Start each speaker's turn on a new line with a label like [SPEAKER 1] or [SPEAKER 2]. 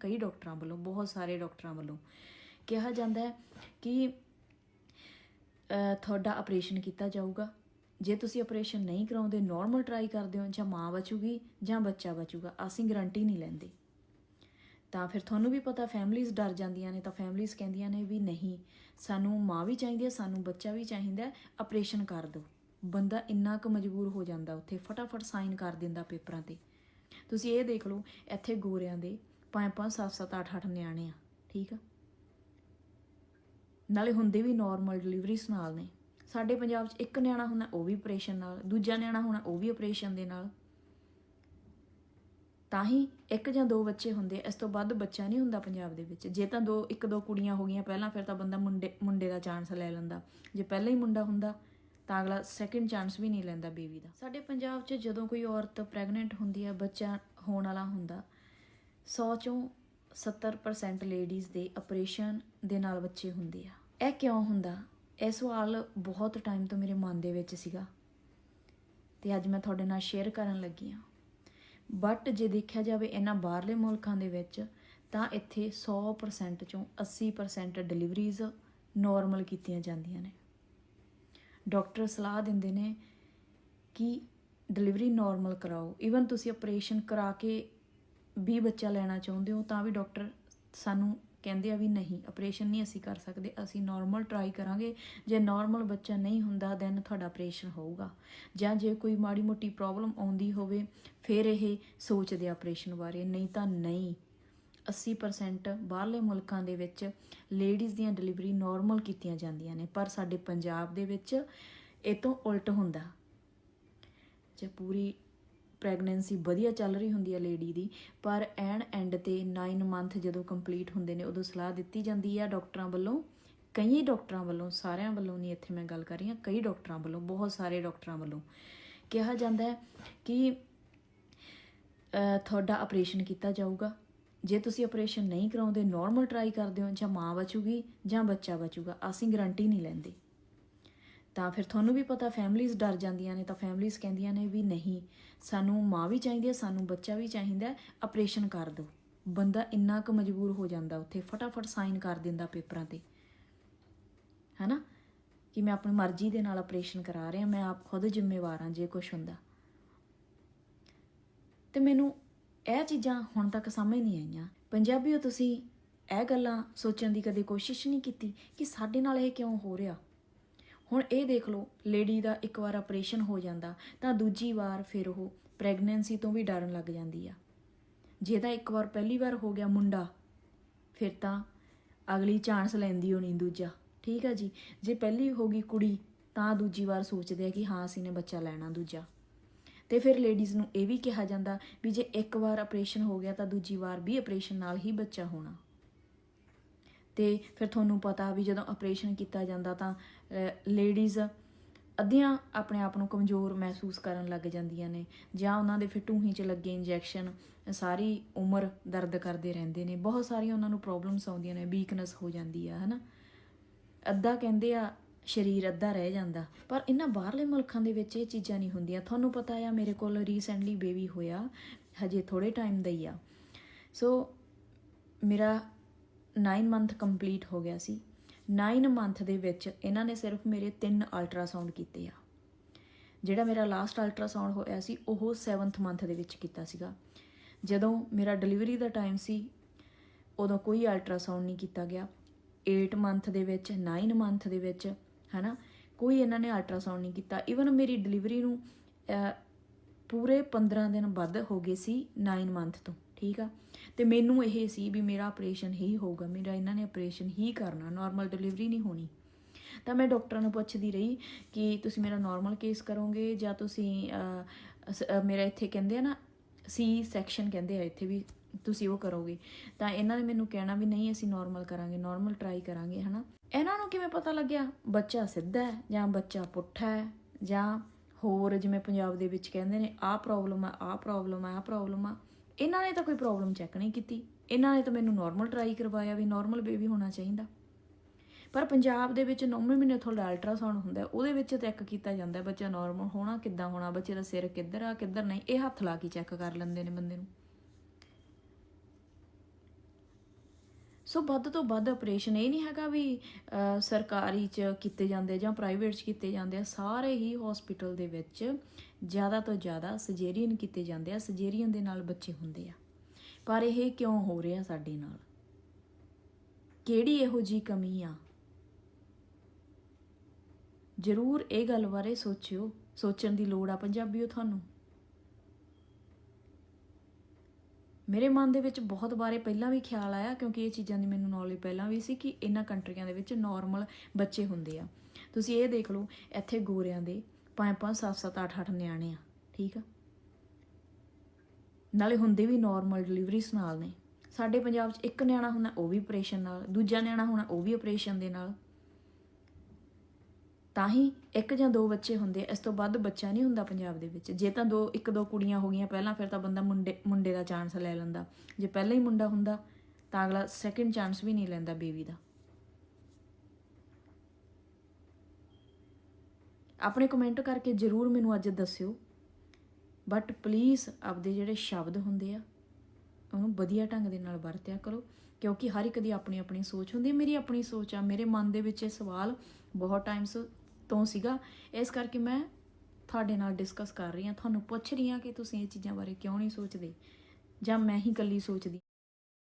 [SPEAKER 1] ਕਈ ਡਾਕਟਰਾਂ ਵੱਲੋਂ, ਬਹੁਤ ਸਾਰੇ ਡਾਕਟਰਾਂ ਵੱਲੋਂ ਕਿਹਾ ਜਾਂਦਾ ਹੈ ਕਿ ਤੁਹਾਡਾ ਆਪਰੇਸ਼ਨ ਕੀਤਾ ਜਾਊਗਾ। ਜੇ ਤੁਸੀਂ ਆਪਰੇਸ਼ਨ ਨਹੀਂ ਕਰਾਉਂਦੇ ਨਾਰਮਲ ਟਰਾਈ ਕਰਦੇ ਹੋ, ਜਾਂ ਮਾਂ ਬਚੂਗੀ, ਜਾਂ ਬੱਚਾ ਬਚੂਗਾ, ਅਸੀਂ ਗਾਰੰਟੀ ਨਹੀਂ ਲੈਂਦੇ। ਤਾਂ ਫਿਰ ਤੁਹਾਨੂੰ ਵੀ ਪਤਾ ਫੈਮਲੀਆਂ ਡਰ ਜਾਂਦੀਆਂ ਨੇ, ਤਾਂ ਫੈਮਲੀਆਂ ਕਹਿੰਦੀਆਂ ਨੇ ਵੀ ਨਹੀਂ, ਸਾਨੂੰ ਮਾਂ ਵੀ ਚਾਹੀਦੀ ਹੈ, ਸਾਨੂੰ ਬੱਚਾ ਵੀ ਚਾਹੀਦਾ ਆਪਰੇਸ਼ਨ ਕਰ ਦਿਓ। ਬੰਦਾ ਇੰਨਾ ਕੁ ਮਜਬੂਰ ਹੋ ਜਾਂਦਾ ਉੱਥੇ, ਫਟਾਫਟ ਸਾਈਨ ਕਰ ਦਿੰਦਾ ਪੇਪਰਾਂ ਤੇ। ਤੁਸੀਂ ਇਹ ਦੇਖ ਲਓ, ਇੱਥੇ ਗੋਰਿਆਂ ਦੇ ਪੰਜ ਪੰਜ, ਸੱਤ ਸੱਤ, ਅੱਠ ਅੱਠ ਨਿਆਣੇ ਆ, ਠੀਕ ਆ? ਨਾਲੇ ਹੁੰਦੇ ਵੀ ਨਾਰਮਲ ਡਿਲੀਵਰੀਸ ਨਾਲ ਨੇ। ਸਾਡੇ ਪੰਜਾਬ 'ਚ ਇੱਕ ਨਿਆਣਾ ਹੁੰਦਾ, ਉਹ ਵੀ ਆਪਰੇਸ਼ਨ ਨਾਲ, ਦੂਜਾ ਨਿਆਣਾ ਹੋਣਾ ਉਹ ਵੀ ਆਪਰੇਸ਼ਨ ਦੇ ਨਾਲ। ਤਾਂ ਹੀ ਇੱਕ ਜਾਂ ਦੋ ਬੱਚੇ ਹੁੰਦੇ, ਇਸ ਤੋਂ ਵੱਧ ਬੱਚਾ ਨਹੀਂ ਹੁੰਦਾ ਪੰਜਾਬ ਦੇ ਵਿੱਚ। ਜੇ ਤਾਂ ਦੋ, ਇੱਕ ਦੋ ਕੁੜੀਆਂ ਹੋ ਗਈਆਂ, ਪਹਿਲਾਂ ਫਿਰ ਤਾਂ ਬੰਦਾ ਮੁੰਡੇ ਮੁੰਡੇ ਦਾ ਚਾਂਸ ਲੈ ਲੈਂਦਾ। ਜੇ ਪਹਿਲਾਂ ਹੀ ਮੁੰਡਾ ਹੁੰਦਾ, ਤਾਂ ਅਗਲਾ ਸੈਕਿੰਡ ਚਾਂਸ ਵੀ ਨਹੀਂ ਲੈਂਦਾ ਬੇਬੀ ਦਾ। ਸਾਡੇ ਪੰਜਾਬ 'ਚ ਜਦੋਂ ਕੋਈ ਔਰਤ ਪ੍ਰੈਗਨੈਂਟ ਹੁੰਦੀ ਹੈ ਬੱਚਾ ਹੋਣ ਵਾਲਾ ਹੁੰਦਾ 100 ਚੋਂ 70% ਲੇਡੀਜ਼ ਦੇ ਆਪਰੇਸ਼ਨ ਦੇ ਨਾਲ ਬੱਚੇ ਹੁੰਦੇ ਆ। ਇਹ ਕਿਉਂ ਹੁੰਦਾ? ਇਹ ਸਵਾਲ ਬਹੁਤ ਟਾਈਮ ਤੋਂ ਮੇਰੇ ਮਨ ਦੇ ਵਿੱਚ ਸੀਗਾ। ਤੇ ਅੱਜ ਮੈਂ ਤੁਹਾਡੇ ਨਾਲ ਸ਼ੇਅਰ ਕਰਨ ਲੱਗੀ ਹਾਂ। ਬਟ ਜੇ ਦੇਖਿਆ ਜਾਵੇ ਇਹਨਾਂ ਬਾਹਰਲੇ ਮੁਲਕਾਂ ਦੇ ਵਿੱਚ, ਤਾਂ ਇੱਥੇ 100% ਚੋਂ 80% ਡਿਲੀਵਰੀਜ਼ ਨਾਰਮਲ ਕੀਤੀਆਂ ਜਾਂਦੀਆਂ ਨੇ। ਡਾਕਟਰ ਸਲਾਹ ਦਿੰਦੇ ਨੇ ਕਿ ਡਿਲੀਵਰੀ ਨਾਰਮਲ ਕਰਾਓ। ਈਵਨ ਤੁਸੀਂ ਆਪਰੇਸ਼ਨ ਕਰਾ ਕੇ ਵੀ ਬੱਚਾ ਲੈਣਾ ਚਾਹੁੰਦੇ ਹੋ ਤਾਂ ਵੀ ਡਾਕਟਰ ਸਾਨੂੰ ਕਹਿੰਦੇ ਆ ਵੀ ਨਹੀਂ ਆਪਰੇਸ਼ਨ ਨਹੀਂ ਅਸੀਂ ਕਰ ਸਕਦੇ, ਅਸੀਂ ਨਾਰਮਲ ਟਰਾਈ ਕਰਾਂਗੇ। ਜੇ ਨਾਰਮਲ ਬੱਚਾ ਨਹੀਂ ਹੁੰਦਾ ਦੈਨ ਤੁਹਾਡਾ ਆਪਰੇਸ਼ਨ ਹੋਊਗਾ। ਜਾਂ ਜੇ ਕੋਈ ਮਾੜੀ ਮੋਟੀ ਪ੍ਰੋਬਲਮ ਆਉਂਦੀ ਹੋਵੇ, ਫਿਰ ਇਹ ਸੋਚਦੇ ਆਪਰੇਸ਼ਨ ਬਾਰੇ, ਨਹੀਂ ਤਾਂ ਨਹੀਂ। 80% ਬਾਹਰਲੇ ਮੁਲਕਾਂ ਦੇ ਵਿੱਚ ਲੇਡੀਜ਼ ਦੀਆਂ ਡਿਲੀਵਰੀ ਨਾਰਮਲ ਕੀਤੀਆਂ ਜਾਂਦੀਆਂ ਨੇ, ਪਰ ਸਾਡੇ ਪੰਜਾਬ ਦੇ ਵਿੱਚ ਇਹ ਤੋਂ ਉਲਟ ਹੁੰਦਾ। ਜੇ ਪੂਰੀ ਪ੍ਰੈਗਨੈਂਸੀ ਵਧੀਆ ਚੱਲ ਰਹੀ ਹੁੰਦੀ ਹੈ ਲੇਡੀ ਦੀ, ਪਰ ਐਨ ਐਂਡ ਤੇ 9 ਮੰਥ ਜਦੋਂ ਕੰਪਲੀਟ ਹੁੰਦੇ ਨੇ, ਉਦੋਂ ਸਲਾਹ ਦਿੱਤੀ ਜਾਂਦੀ ਹੈ ਡਾਕਟਰਾਂ ਵੱਲੋਂ ਕਈ ਡਾਕਟਰਾਂ ਵੱਲੋਂ, ਸਾਰਿਆਂ ਵੱਲੋਂ ਨਹੀਂ ਇੱਥੇ ਮੈਂ ਗੱਲ ਕਰ ਰਹੀ ਹਾਂ, ਕਈ ਡਾਕਟਰਾਂ ਵੱਲੋਂ, ਬਹੁਤ ਸਾਰੇ ਡਾਕਟਰਾਂ ਵੱਲੋਂ। ਕਿਹਾ ਜਾਂਦਾ ਹੈ ਕਿ ਤੁਹਾਡਾ ਆਪਰੇਸ਼ਨ ਕੀਤਾ ਜਾਊਗਾ। ਜੇ ਤੁਸੀਂ ਆਪਰੇਸ਼ਨ ਨਹੀਂ ਕਰਾਉਂਦੇ ਨਾਰਮਲ ਟਰਾਈ ਕਰਦੇ ਹੋ, ਜਾਂ ਮਾਂ ਬਚੂਗੀ, ਜਾਂ ਬੱਚਾ ਬਚੂਗਾ, ਅਸੀਂ ਗਾਰੰਟੀ ਨਹੀਂ ਲੈਂਦੇ। ਤਾਂ ਫਿਰ ਤੁਹਾਨੂੰ ਵੀ ਪਤਾ ਫੈਮਲੀਆਂ ਡਰ ਜਾਂਦੀਆਂ ਨੇ, ਤਾਂ ਫੈਮਲੀਆਂ ਕਹਿੰਦੀਆਂ ਨੇ ਵੀ ਨਹੀਂ। ਸਾਨੂੰ ਮਾਂ ਵੀ ਚਾਹੀਦੀ ਹੈ, ਸਾਨੂੰ ਬੱਚਾ ਵੀ ਚਾਹੀਦਾ ਆਪਰੇਸ਼ਨ ਕਰ ਦਿਓ। ਬੰਦਾ ਇੰਨਾ ਕੁ ਮਜਬੂਰ ਹੋ ਜਾਂਦਾ ਉੱਥੇ, ਫਟਾਫਟ ਸਾਈਨ ਕਰ ਦਿੰਦਾ ਪੇਪਰਾਂ ਤੇ। ਹੈਨਾ? ਕਿ ਮੈਂ ਆਪਣੀ ਮਰਜ਼ੀ ਦੇ ਨਾਲ ਆਪਰੇਸ਼ਨ ਕਰਾ ਰਿਹਾ, ਮੈਂ ਆਪ ਖੁਦ ਜ਼ਿੰਮੇਵਾਰ ਹਾਂ ਜੇ ਕੁਝ ਹੁੰਦਾ। ਤੇ ਮੈਨੂੰ ਇਹ ਚੀਜ਼ਾਂ ਹੁਣ ਤੱਕ ਸਮਝ ਨਹੀਂ ਆਈਆਂ। ਪੰਜਾਬੀਓ, ਤੁਸੀਂ ਇਹ ਗੱਲਾਂ ਸੋਚਣ ਦੀ ਕਦੇ ਕੋਸ਼ਿਸ਼ ਨਹੀਂ ਕੀਤੀ ਕਿ ਸਾਡੇ ਨਾਲ ਇਹ ਕਿਉਂ ਹੋ ਰਿਹਾ? ਹੁਣ ਇਹ ਦੇਖ ਲਓ ਲੇਡੀ ਦਾ ਇੱਕ ਵਾਰ ਆਪਰੇਸ਼ਨ ਹੋ ਜਾਂਦਾ, ਤਾਂ ਦੂਜੀ ਵਾਰ ਫਿਰ ਉਹ ਪ੍ਰੈਗਨੈਂਸੀ ਤੋਂ ਵੀ ਡਰਨ ਲੱਗ ਜਾਂਦੀ ਆ। ਜੇ ਤਾਂ ਇੱਕ ਵਾਰ ਪਹਿਲੀ ਵਾਰ ਹੋ ਗਿਆ ਮੁੰਡਾ, ਫਿਰ ਤਾਂ ਅਗਲੀ ਚਾਂਸ ਲੈਂਦੀ ਹੋਣੀ ਦੂਜਾ। ਠੀਕ ਆ ਜੀ? ਜੇ ਪਹਿਲੀ ਹੋ ਗਈ ਕੁੜੀ, ਤਾਂ ਦੂਜੀ ਵਾਰ ਸੋਚਦੇ ਆ ਕਿ ਹਾਂ, ਅਸੀਂ ਨੇ ਬੱਚਾ ਲੈਣਾ ਦੂਜਾ। ਤੇ ਫਿਰ ਲੇਡੀਜ਼ ਨੂੰ ਇਹ ਵੀ ਕਿਹਾ ਜਾਂਦਾ ਵੀ ਜੇ ਇੱਕ ਵਾਰ ਆਪਰੇਸ਼ਨ ਹੋ ਗਿਆ, ਤਾਂ ਦੂਜੀ ਵਾਰ ਵੀ ਆਪਰੇਸ਼ਨ ਨਾਲ ਹੀ ਬੱਚਾ ਹੋਣਾ। ਤੇ ਫਿਰ ਤੁਹਾਨੂੰ ਪਤਾ ਵੀ ਜਦੋਂ ਆਪਰੇਸ਼ਨ ਕੀਤਾ ਜਾਂਦਾ ਤਾਂ ਲੇਡੀਜ਼ ਅੱਧੀਆਂ ਆਪਣੇ ਆਪ ਨੂੰ ਕਮਜ਼ੋਰ ਮਹਿਸੂਸ ਕਰਨ ਲੱਗ ਜਾਂਦੀਆਂ ਨੇ, ਜਾਂ ਉਹਨਾਂ ਦੇ ਫਿਰ ਟੂਹੀ 'ਚ ਲੱਗੇ ਇੰਜੈਕਸ਼ਨ ਸਾਰੀ ਉਮਰ ਦਰਦ ਕਰਦੇ ਰਹਿੰਦੇ ਨੇ, ਬਹੁਤ ਸਾਰੀਆਂ ਉਹਨਾਂ ਨੂੰ ਪ੍ਰੋਬਲਮਸ ਆਉਂਦੀਆਂ ਨੇ ਵੀਕਨੈਸ ਹੋ ਜਾਂਦੀ ਆ, ਹਨਾ? ਅੱਧਾ ਕਹਿੰਦੇ ਆ ਸਰੀਰ ਅੱਧਾ ਰਹਿ ਜਾਂਦਾ, ਪਰ ਇਹਨਾਂ ਬਾਹਰਲੇ ਮੁਲਕਾਂ ਦੇ ਵਿੱਚ ਇਹ ਚੀਜ਼ਾਂ ਨਹੀਂ ਹੁੰਦੀਆਂ। ਤੁਹਾਨੂੰ ਪਤਾ ਆ ਮੇਰੇ ਕੋਲ ਰੀਸੈਂਟਲੀ ਬੇਬੀ ਹੋਇਆ, ਹਜੇ ਥੋੜੇ ਟਾਈਮ ਦਾ ਹੀ ਆ। ਸੋ ਮੇਰਾ 9 ਮੰਥ ਕੰਪਲੀਟ ਹੋ ਗਿਆ ਸੀ। 9 ਮੰਥ ਦੇ ਵਿੱਚ ਇਹਨਾਂ ਨੇ ਸਿਰਫ ਮੇਰੇ 3 ਅਲਟਰਾਸਾਊਂਡ ਕੀਤੇ ਆ। ਜਿਹੜਾ ਮੇਰਾ ਲਾਸਟ ਅਲਟਰਾਸਾਊਂਡ ਹੋਇਆ ਸੀ, ਉਹ 7th ਮੰਥ ਦੇ ਵਿੱਚ ਕੀਤਾ ਸੀਗਾ। ਜਦੋਂ ਮੇਰਾ ਡਿਲੀਵਰੀ ਦਾ ਟਾਈਮ ਸੀ, ਉਦੋਂ ਕੋਈ ਅਲਟਰਾਸਾਊਂਡ ਨਹੀਂ ਕੀਤਾ ਗਿਆ। 8 ਮੰਥ ਦੇ ਵਿੱਚ 9 ਮੰਥ ਦੇ ਵਿੱਚ, ਹਨਾ, ਕੋਈ ਇਹਨਾਂ ਨੇ ਅਲਟਰਾਸਾਊਂਡ ਨਹੀਂ ਕੀਤਾ। ਇਵਨ ਮੇਰੀ ਡਿਲੀਵਰੀ ਨੂੰ ਪੂਰੇ 15 ਦਿਨ ਵੱਧ ਹੋ ਗਏ ਸੀ 9 ਮੰਥ ਤੋਂ, ਠੀਕ ਆ? ਤੇ ਮੈਨੂੰ ਇਹ ਸੀ ਵੀ ਮੇਰਾ ਆਪਰੇਸ਼ਨ ਹੀ ਹੋਊਗਾ, ਮੇਰਾ ਇਹਨਾਂ ਨੇ ਆਪਰੇਸ਼ਨ ਹੀ ਕਰਨਾ ਨਾਰਮਲ ਡਿਲੀਵਰੀ ਨਹੀਂ ਹੋਣੀ। ਤਾਂ ਮੈਂ ਡਾਕਟਰਾਂ ਨੂੰ ਪੁੱਛਦੀ ਰਹੀ ਕਿ ਤੁਸੀਂ ਮੇਰਾ ਨਾਰਮਲ ਕੇਸ ਕਰੋਗੇ ਜਾਂ ਤੁਸੀਂ ਸ- ਮੇਰਾ ਇੱਥੇ ਕਹਿੰਦੇ ਆ ਨਾ ਸੀ ਸੈਕਸ਼ਨ ਕਹਿੰਦੇ ਆ ਇੱਥੇ ਵੀ ਤੁਸੀਂ ਉਹ ਕਰੋਗੇ। ਤਾਂ ਇਹਨਾਂ ਨੇ ਮੈਨੂੰ ਕਹਿਣਾ ਵੀ ਨਹੀਂ, ਅਸੀਂ ਨਾਰਮਲ ਕਰਾਂਗੇ ਨਾਰਮਲ ਟਰਾਈ ਕਰਾਂਗੇ, ਹਨਾ। ਇਹਨਾਂ ਨੂੰ ਕਿਵੇਂ ਪਤਾ ਲੱਗਿਆ? ਬੱਚਾ ਸਿੱਧਾ ਹੈ ਜਾਂ ਬੱਚਾ ਪੁੱਠਾ ਹੈ ਜਾਂ ਹੋਰ ਜਿਵੇਂ ਪੰਜਾਬ ਦੇ ਵਿੱਚ ਕਹਿੰਦੇ ਨੇ, ਆਹ ਪ੍ਰੋਬਲਮ ਆ, ਆਹ ਪ੍ਰੋਬਲਮ ਆ, ਆਹ ਪ੍ਰੋਬਲਮ ਆ। ਇਹਨਾਂ ਨੇ ਤਾਂ ਕੋਈ ਪ੍ਰੋਬਲਮ ਚੈੱਕ ਨਹੀਂ ਕੀਤੀ। ਇਹਨਾਂ ਨੇ ਤਾਂ ਮੈਨੂੰ ਨਾਰਮਲ ਟਰਾਈ ਕਰਵਾਇਆ ਵੀ ਨਾਰਮਲ ਬੇਬੀ ਹੋਣਾ ਚਾਹੀਦਾ। ਪਰ ਪੰਜਾਬ ਦੇ ਵਿੱਚ 9 ਮਹੀਨੇ ਤੁਹਾਡਾ ਅਲਟਰਾਸਾਊਂਡ ਹੁੰਦਾ ਉਹਦੇ ਵਿੱਚ ਚੈੱਕ ਕੀਤਾ ਜਾਂਦਾ ਬੱਚਾ ਨਾਰਮਲ ਹੋਣਾ ਕਿੱਦਾਂ ਹੋਣਾ, ਬੱਚੇ ਦਾ ਸਿਰ ਕਿੱਧਰ ਆ, ਕਿੱਧਰ ਨਹੀਂ, ਇਹ ਹੱਥ ਲਾ ਕੇ ਚੈੱਕ ਕਰ ਲੈਂਦੇ ਨੇ ਬੰਦੇ ਨੂੰ। ਸੋ ਵੱਧ ਤੋਂ ਵੱਧ ਆਪਰੇਸ਼ਨ ਇਹ ਨਹੀਂ ਹੈਗਾ ਵੀ ਸਰਕਾਰੀ ਚ ਕੀਤੇ ਜਾਂਦੇ ਜਾਂ ਪ੍ਰਾਈਵੇਟ ਚ ਕੀਤੇ ਜਾਂਦੇ ਆ, ਸਾਰੇ ਹੀ ਹਸਪੀਟਲ ਦੇ ਵਿੱਚ ਜ਼ਿਆਦਾ ਤੋਂ ਜ਼ਿਆਦਾ ਸਜੇਰੀਅਨ ਕੀਤੇ ਜਾਂਦੇ ਆ ਸਜੇਰੀਅਨ ਦੇ ਨਾਲ ਬੱਚੇ ਹੁੰਦੇ ਆ। ਪਰ ਇਹ ਕਿਉਂ ਹੋ ਰਿਹਾ ਸਾਡੇ ਨਾਲ? ਕਿਹੜੀ ਇਹੋ ਜੀ ਕਮੀ ਆ? ਜ਼ਰੂਰ ਇਹ ਗੱਲ ਬਾਰੇ ਸੋਚਿਓ, ਸੋਚਣ ਦੀ ਲੋੜ ਆ ਪੰਜਾਬੀਓ, ਤੁਹਾਨੂੰ। ਮੇਰੇ ਮਨ ਦੇ ਵਿੱਚ ਬਹੁਤ ਬਾਰੇ ਪਹਿਲਾਂ ਵੀ ਖਿਆਲ ਆਇਆ ਕਿਉਂਕਿ ਇਹ ਚੀਜ਼ਾਂ ਦੀ ਮੈਨੂੰ ਨੌਲੇਜ ਪਹਿਲਾਂ ਵੀ ਸੀ ਕਿ ਇਹਨਾਂ ਕੰਟਰੀਆਂ ਦੇ ਵਿੱਚ ਨਾਰਮਲ ਬੱਚੇ ਹੁੰਦੇ ਆ। ਤੁਸੀਂ ਇਹ ਦੇਖ ਲਓ, ਇੱਥੇ ਗੋਰਿਆਂ ਦੇ 5-5 7-7 8-8 ਨਿਆਣੇ ਆ, ਠੀਕ ਆ? ਨਾਲੇ ਹੁੰਦੇ ਵੀ ਨਾਰਮਲ ਡਿਲੀਵਰੀਜ਼ ਨਾਲ ਨੇ। ਸਾਡੇ ਪੰਜਾਬ 'ਚ ਇੱਕ ਨਿਆਣਾ ਹੁੰਦਾ ਉਹ ਵੀ ਆਪਰੇਸ਼ਨ ਨਾਲ, ਦੂਜਾ ਨਿਆਣਾ ਹੋਣਾ ਉਹ ਵੀ ਆਪਰੇਸ਼ਨ ਦੇ ਨਾਲ। ਤਾਂ ਹੀ ਇੱਕ ਜਾਂ ਦੋ ਬੱਚੇ ਹੁੰਦੇ ਇਸ ਤੋਂ ਵੱਧ ਬੱਚਾ ਨਹੀਂ ਹੁੰਦਾ ਪੰਜਾਬ ਦੇ ਵਿੱਚ। ਜੇ ਤਾਂ ਦੋ, ਇੱਕ ਦੋ ਕੁੜੀਆਂ ਹੋ ਗਈਆਂ ਪਹਿਲਾਂ, ਫਿਰ ਤਾਂ ਬੰਦਾ ਮੁੰਡੇ ਮੁੰਡੇ ਦਾ ਚਾਂਸ ਲੈ ਲੈਂਦਾ। ਜੇ ਪਹਿਲਾਂ ਹੀ ਮੁੰਡਾ ਹੁੰਦਾ, ਤਾਂ ਅਗਲਾ ਸੈਕਿੰਡ ਚਾਂਸ ਵੀ ਨਹੀਂ ਲੈਂਦਾ ਬੇਬੀ ਦਾ। ਆਪਣੇ ਕਮੈਂਟ ਕਰਕੇ ਜਰੂਰ ਮੈਨੂੰ ਅੱਜ ਦੱਸਿਓ। ਬਟ ਪਲੀਜ਼ ਆਪਦੇ ਜਿਹੜੇ ਸ਼ਬਦ ਹੁੰਦੇ ਆ, ਉਹਨੂੰ ਵਧੀਆ ਢੰਗ ਦੇ ਨਾਲ ਵਰਤਿਆ ਕਰੋ। ਕਿਉਂਕਿ ਹਰ ਇੱਕ ਦੀ ਆਪਣੀ ਆਪਣੀ ਸੋਚ ਹੁੰਦੀ ਹੈ। ਮੇਰੀ ਆਪਣੀ ਸੋਚ ਆ, ਮੇਰੇ ਮਨ ਦੇ ਵਿੱਚ ਇਹ ਸਵਾਲ ਬਹੁਤ ਟਾਈਮਸ ਤੋਂ ਸੀਗਾ, ਇਸ ਕਰਕੇ ਮੈਂ ਤੁਹਾਡੇ ਨਾਲ ਡਿਸਕਸ ਕਰ ਰਹੀ ਹਾਂ। ਤੁਹਾਨੂੰ ਪੁੱਛ ਰਹੀ ਹਾਂ ਕਿ ਤੁਸੀਂ ਇਹ ਚੀਜ਼ਾਂ ਬਾਰੇ ਕਿਉਂ ਨਹੀਂ ਸੋਚਦੇ ਜਾਂ ਮੈਂ ਹੀ ਇਕੱਲੀ ਸੋਚਦੀ।